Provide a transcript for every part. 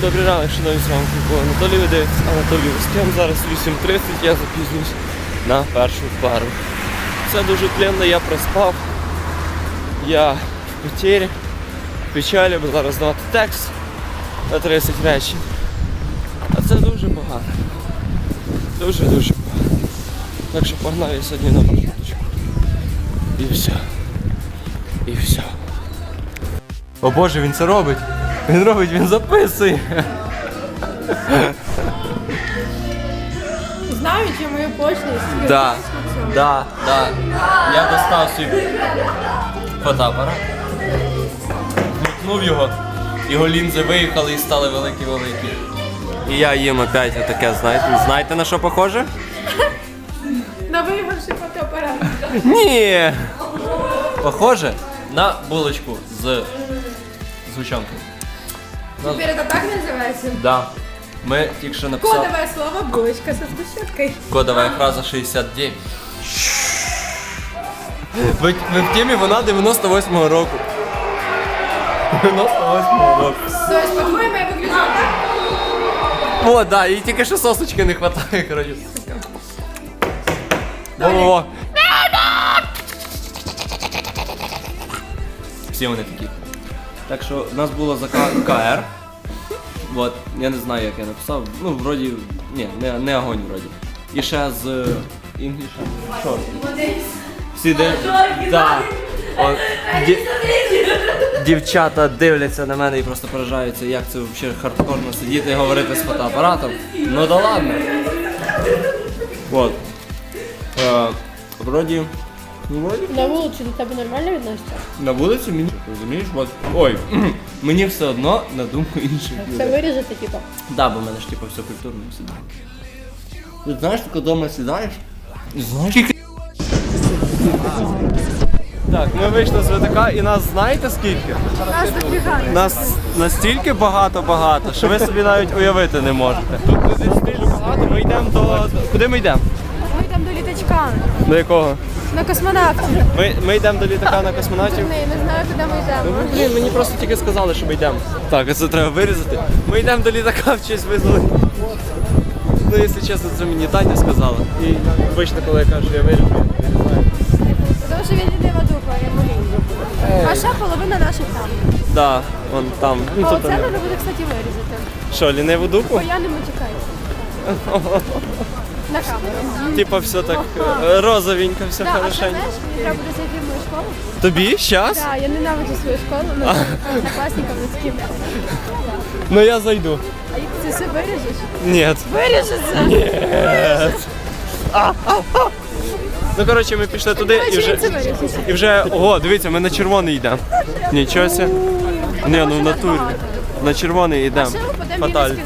Добрий ранок, шановні з вами Анатолій дивитесь Анатолій Ускем. Зараз 8.30, я запізнююсь на першу пару. Все дуже племно, я проспав. Я в потері, в печалі, бо зараз здавати текст на 30 речень. А це дуже погано. Дуже-дуже погано. Так що погнав я сьогодні на маршруточку. І все. І все. О Боже, він це робить. Він робить, він записує. Знають я мою почність. Да, да, да. Я достав свій фотоапарат, вмикнув його, його лінзи виїхали і стали великі-великі. І я їм опять таке, знаєте, знаєте на що похоже? На вигравши фотоапарат. Ні. Похоже на булочку з згущенкою. Тепер це так називається? Да. Ми тільки що написали. Кодове слово булочка со згущенкою. Кодова фраза 69. Ви, ви в темі вона 98-го року. 98-го року. Тобто, по-твоєму, я вигляджу так? О, да, їй тільки що сосочки не вистачає, коротше. Во-во-во. Всі вони такі. Так що в нас було за К- КР. Вот, я не знаю, як я написав. Ну, вроді, ні, не, не огонь вроді. І ще з. Всі де... Да. О, ді... Дівчата дивляться на мене і просто поражаються, як це взагалі хардкорно сидіти і говорити з фотоапаратом. Ну да ладно. Вот. Е, вроді. Ну, вроді. На вулиці до тебе нормально відносяться? На вулиці мені розумієш, от. Ой, мені все одно на думку інших Це вирізати, типу. Да, бо в мене ж типу все культурно сідає. Ти знаєш, ти коли вдома сідаєш? Знаєш. Так, ми вийшли з ВТК і нас знаєте скільки? Нас дофіга. Нас настільки багато-багато, що ви собі навіть уявити не можете. Тут людей стилю багато, ми йдемо до. Куди ми йдемо? Ми йдемо до літачка. До якого? На космонавтів. Ми, ми йдемо до літака на космонавтів. Ні, не знаю, куди ми Ну, йдемо. блін, мені просто тільки сказали, що ми йдемо. Так, це треба вирізати. Ми йдемо до літака в честь визволення. Ну, якщо чесно, це мені Таня сказала. І обично, коли я кажу, я виріжу, я вирізаю. Тому що він іде в дупа, я молю. А ще половина наших там. Да, вон там. Ну, А оце не. треба буде, кстати, вирізати. Що, ліниву дупу? Бо я не матюкаюся. На камеру. Типа все так е, розовенько, все Да, а ще хорошенько. знаєш, мені треба буде зайти в мою школу. Тобі? Щас? Так, я ненавиджу свою школу, ну однокласникам не таким. Ну я зайду. А ти все виріжеш? Ні. Виріжеться! Ну коротше, ми пішли туди і вже. це? І вже. Ого, дивіться, ми на червоний йдемо. Нічого ся. Ні, ну в натурі. На червоний йдемо. Фаталь. новини.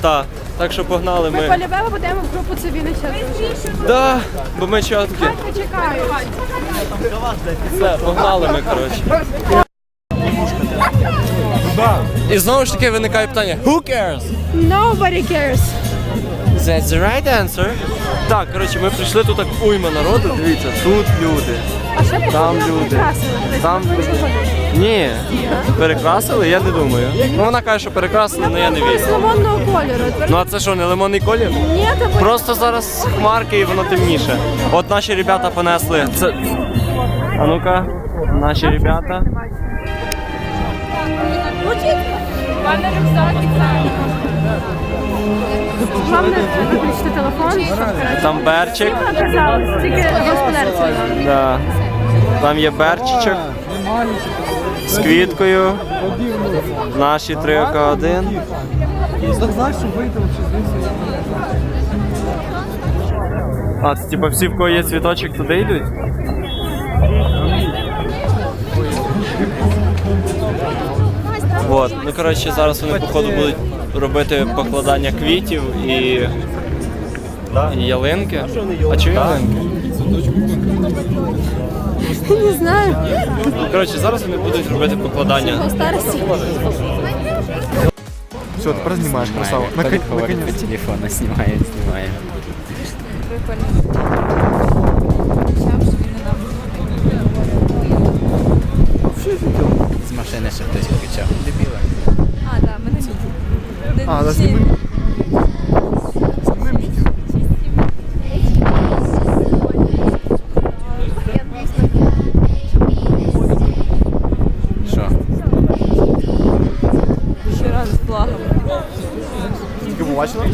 Так. Так що погнали Ми ми. полюбемо будемо в групу цивільних Віннича. Да, бо ми чотки. Почекаю. Все, погнали ми, коротше. І знову ж таки виникає питання: Who cares? Nobody cares. That's the right answer. Так, коротше, ми прийшли тут так уйма народу. Дивіться, тут люди. А ще Там люди. прикрасили. Там Ні, перекрасили, я не думаю. Ну вона каже, що перекрасили, але я не З вірю. лимонного кольору. Ну а це що, не лимонний колір? Ні, це Просто зараз хмарки і воно темніше. От наші ребята понесли. Це. А ну-ка, наші ребята. Головне рюкзак і. Головне виключити телефон. Там берчик. Казалось, тільки господарці. Да. Там є берчичок з квіткою. Наші 3К1. А, це типа всі, в кого є цвіточок, туди йдуть? Вот. Ну коротше, зараз вони походу будуть робити покладання квітів і, і ялинки. А чого ялинки? Не знаю. Коротше, зараз вони будуть робити покладання. Старості. Все, тепер знімаєш, красава. Толик говорит по телефону, снимает, снимает. З машини ще хтось кричав. Дебіла. Мене А, відео. Що? Ще раз з флагом. Тільки побачила?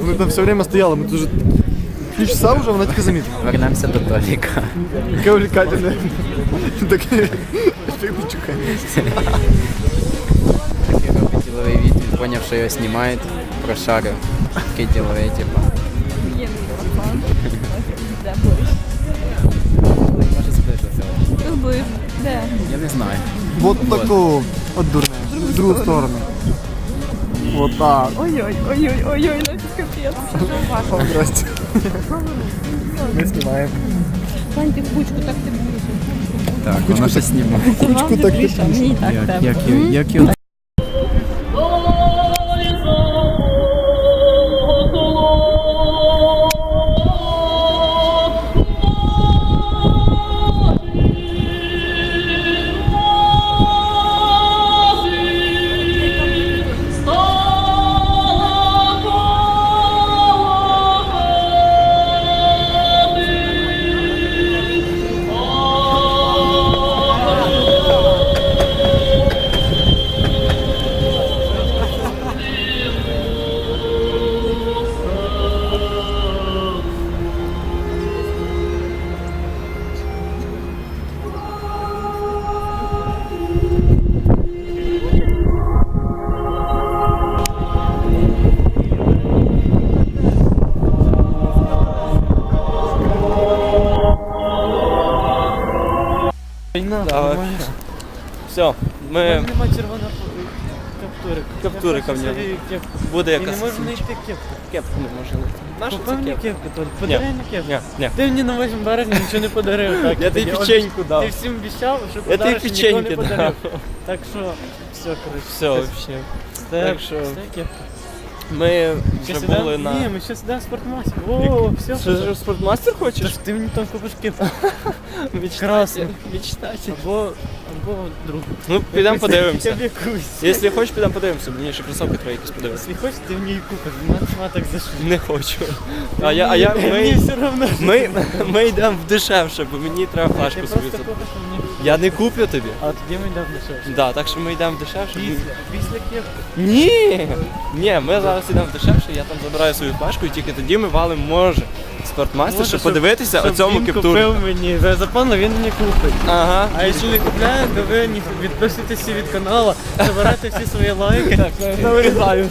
Вони там все время стояли, ми дуже... Часа вже, вона тільки замітила. Вернемося до Толіка. Яке увлекательне. Таке ефектне чукання. Такий робить діловий від, він поняв, що його знімають, прошарив. Такий діловий, типу. Є мікрофон. Де Може. Де? Я не знаю. Вот таку. От дурне. В другу сторону. Вот так. Ой-ой, ой-ой, ой-ой, ну це капець. Здрасте. Ми знімаємо. Вань, ти в кучку так ти Так, воно щось знімає. Кучку так так треба. Як його, як Каптури ко мне. буде Я не якась. можу знайти кепку. Кепку не можна знайти. Наша Купив мені кепка? кепку, Толь. Подари мені кепку. Ні, ні. Ти мені на 8 березня нічого не подарив. Так, Я тобі печеньку дав. Ти всім обіцяв, що Я тобі подариш, і не печеньки подарив. дав. Так що, все, коротше. Все, взагалі. Так що- кепка. Ми вже сюди? були на. Ні, ми ще сюди в спортмасі. О, все. Що ж спортмастер Та хочеш? ти мені там купиш. Мечтатель. Красно. Мечтатель. Або, або друг. Ну, підемо подивимося. Якщо хочеш, підемо подивимося. Мені ще кросовки треба якісь подивитися. Якщо хочеш, ти мені її купиш. Мене нема так за. Не хочу. А я, а я, Мені ми, все одно. ми, ми йдемо в дешевше, бо мені треба Ти флешку просто купиш а мені. Я не куплю тобі. А тоді ми йдемо дешевше. Да, так що ми йдемо в дешевше. Після, після кепки. Ні! Ні, ми зараз йдемо в дешевше, я там забираю свою флешку і тільки тоді ми валимо може. Спортмастер, Може, щоб подивитися Щоб оцьому він купив мені. За запевно він мені купить. Ага. А якщо не купляє, то ви ні- відписуйтесь від каналу, забирайте всі свої лайки. Так, Вирізаю.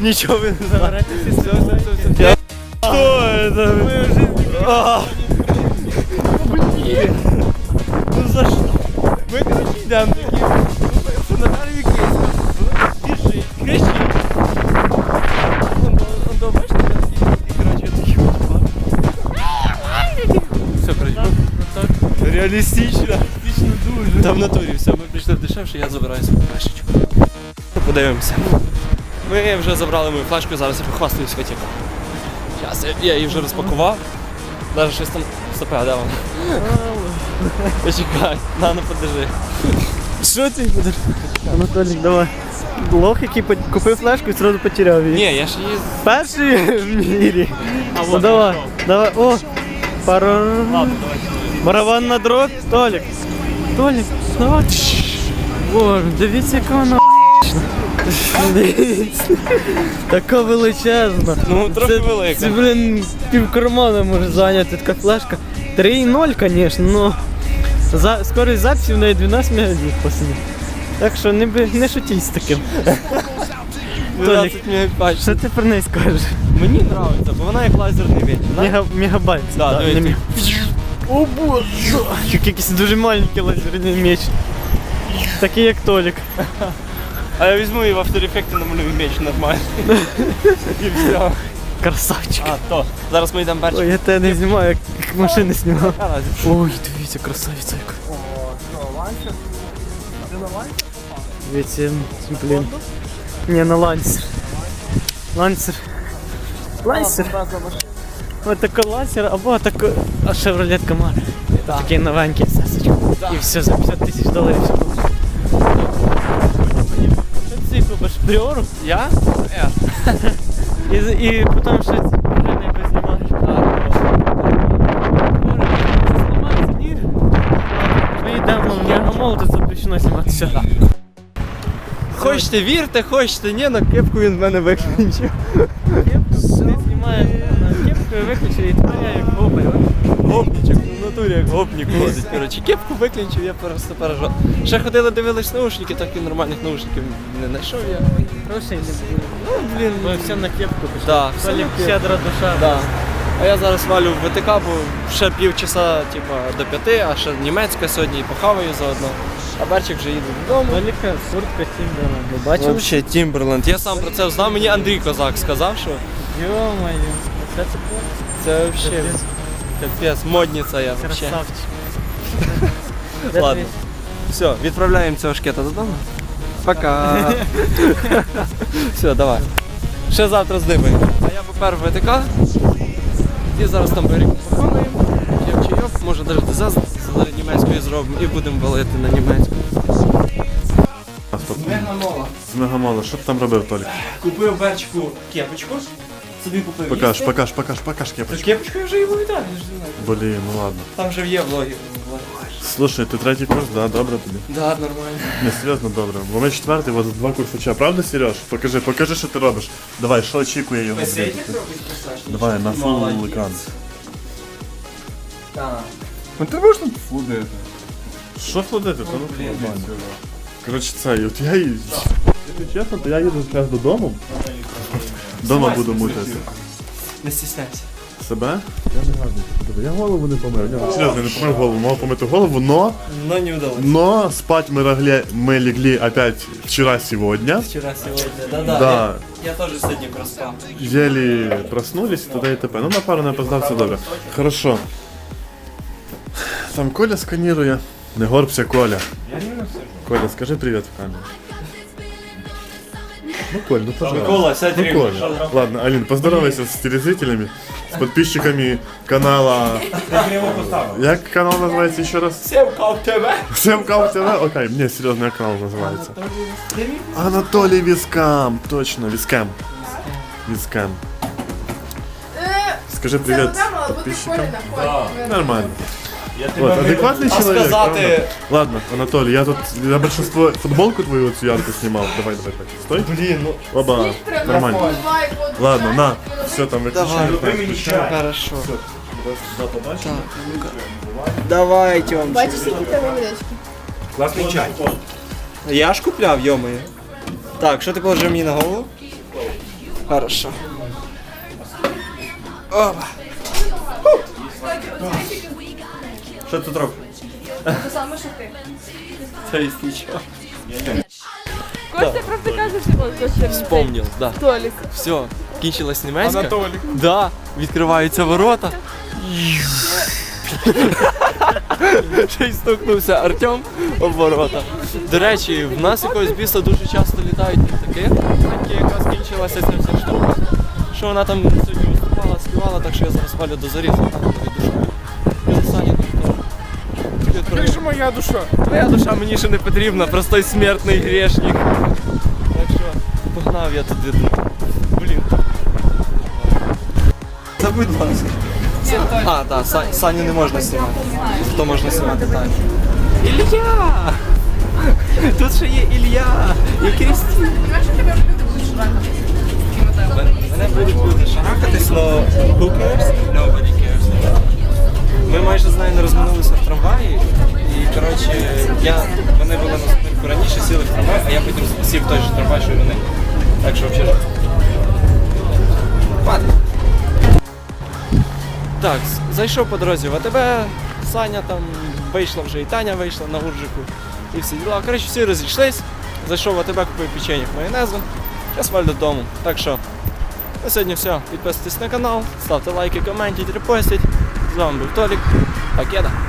Нічого ви не Забирайте всі свої лайки. Що це? Ми вже за що? Ми коротше йдемо такі. Що Наталі Вікейська. Біжить, кричить. Он до- бачите, такий, коротше, чувак. Все, коротше, реалістично. Реалістично дуже. Там в натурі все, ми прийшли в дешевше, я забираю свою флешечку. Подивимося. Ми вже забрали мою флешку, зараз я похвастаюсь хотів. Зараз я її вже розпакував. Навіть щось там стопе, де вона? Почекай, на, ну подержи. Що ти будеш? Анатолій, давай. Лох, який по- купив флешку і одразу потеряв її. Ні, я ж її. Перший в мірі. Ну давай, давай, о, пару. Барабан на дрот, Толік. Толік, давай. Боже, дивіться, яка вона Дивіться. Така величезна. Ну, трохи це, велика. Це, блін, пів кармана може зайняти така флешка. 3,0, звісно, но за, скорість записі в неї 12 мегабіт пацани. Так що не, би- не шутіть з таким. 12 мегабайт. Що ти про неї скажеш? Мені подобається, бо вона як лазерний меч. Мега, мегабайт. Да, не дивись. мег- О боже! Як якийсь дуже маленький лазерний меч. Такий як Толік. А я візьму і в After Effects намалюю меч нормально. І все. Красавчик. А, то. Зараз ми йдемо перші. Ой, я тебе не знімаю, як, машини знімав. Ой, дивіться, красавиця яка. Дивіться, блін. Не, на лансер. Лансер. Лансер. Ось такий лансер, або такий а Chevrolet Camaro. Такий новенький сесочка. І все за 50 тисяч доларів. все буде. Що ти купиш? Приору? Я? Я. І, і потім вже не познімаєш. Ні. Ми йдемо в Ягомол, тут запрещено знімати сюди. Хочете вірте, хочете, ні, на кепку він в мене виключив. Кепку не знімає, на кепку і виключив і тепер я як гопай. Гопничок, в натурі як гопник ходить. Коротше, кепку виключив, я просто пережав. Ще ходили, дивились наушники, так і нормальних наушників не знайшов я. Грошей не було. Ну, блін, Бо все на кепку пішло. Да, все на кепку. щедра душа. Да. А я зараз валю в ВТК, бо ще півчаса типа, до п'яти, а ще німецька сьогодні і похаваю заодно. А Берчик вже їде додому. Толіка, куртка Тімберленд. Ви бачили? Вообще Тімберленд. Я сам про це знав, мені Андрій Козак сказав, що Йо-моє. Це це це вообще капець, модниця я вообще. красавчик. Ладно. Все, відправляємо цього шкета додому. Пока. Все, давай. Ще завтра здибаємо. А я попер в ВТК. І зараз там берег похаваємо. П'ємо чайок, може навіть дезаз з німецької зробимо і будемо валити на німецьку. Мегамола. З мегамола, що ти там робив, Толік? Купив Берчику кепочку. Собі купив. Покаж, їсти. покаж, покаж, покаж кепочку. Кепочку я вже і вивітаю, я ж не знаю. Блін, ну ладно. Там вже є влоги. Слушай, ти третій курс, да, добре тобі. Да, нормально. Не, серйозно добре. Бо ми четвертий, у вас два курси вча. Правда, Сереж? Покажи, покажи, що ти робиш. Давай, що очікує його? блін? Давай, на фул екран. Так. Ну ти можеш тут флудити? Що флудити? То ну нормально. Коротше, це, от я і... Якщо чесно, то я їду зараз додому. Дома буду мучити. Не стісняйся. Себе? Я не гарний. Я голову не. Ні, Серйозно, я не помив голову. Мав помити голову, но, Но не удалось. но спать мы, легли, мы легли опять вчера-сегодня. Вчера, сегодня. Да-да. Да. Я, я тоже сегодня проспал. Еле проснулись, туда и т.п. Ну, на пару не опоздав, все добре. Хорошо. Там Коля сканирує. Не горбся, Коля. Коля, скажи привет в камеру. Ну, Коль, ну пожалуйста. Микола, сядь Ну, рядом. Коля. Ладно, Алин, поздоровайся с телезрителями, с подписчиками канала. Як канал называется еще раз? Всем тебе. Всем кал ТВ? Окей, мне серьезно, як канал называется. Анатолий Вискам. Точно, Вискам. Вискам. Скажи привет подписчикам. Нормально. Вот, адекватный А человек. сказати- правда? Ладно, Анатолий, я тут я большинство футболку твою вот ярко снимал. Давай, давай, давай. Стой. Блин, ну Оба. Нормально. Ладно, на. Все там выключай. Хорошо. Давай, Тём. Бачиш, які там овечки? Я ж купляв, йомою. Так, що ти положив мені на голову? Хорошо. Опа. Що тут робиш? Те саме, що ти. Це є нічого. Костя просто каже, що Костя. Вспомнил, да. Толік. Все, кінчилась німецька. Анатолій. Да, відкриваються ворота. Ще й стукнувся Артем об ворота. До речі, в нас якогось біса дуже часто літають літаки. Такі якраз кінчилася ця вся штука. Що вона там сьогодні виступала, співала, так що я зараз валю до зарізу, моя душа. Твоя душа мені ще не потрібна, простой смертний грешник. Так що погнав я туди. Блін. Та будь ласка. А, так, Са- Саню не можна знімати. Хто можна знімати, так. Ілля! Тут ще є Ілля і Крістіна. Мене будуть люди шарахатись, но Так що. Ладно. Так, зайшов по дорозі в АТБ, Саня там вийшла вже і Таня вийшла на гуржику. І всі діла. Коротше, всі розійшлись. Зайшов в АТБ, купив печенье майонезу. Зараз валь додому. Так що, на сьогодні все. Підписуйтесь на канал, ставте лайки, коментуйте, репостіть. З вами був Толік. Покеда.